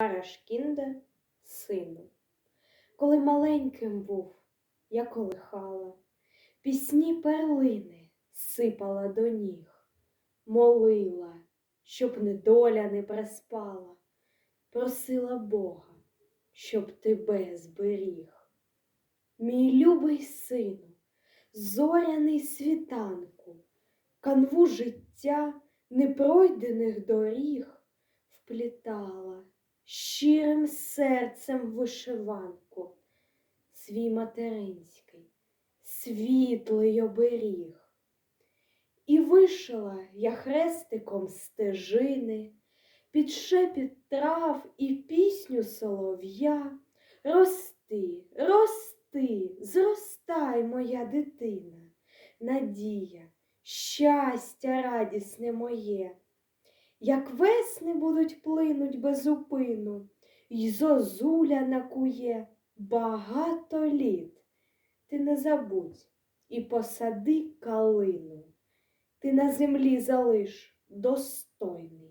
Рашкінде, сину. Коли маленьким був, я колихала, пісні перлини сипала до ніг, молила, щоб недоля не приспала, просила Бога, щоб тебе зберіг. Мій любий сину, зоряний світанку, канву життя непройдених доріг вплітала щирим серцем вишиванку, свій материнський, світлий оберіг. І вишила я хрестиком стежини, під шепіт трав і пісню солов'я. Рости, рости, зростай, моя дитина, надія, щастя радісне моє. Як весни будуть плинуть без упину, й зозуля накує багато літ. Ти не забудь і посади калину, ти на землі залиш достойний.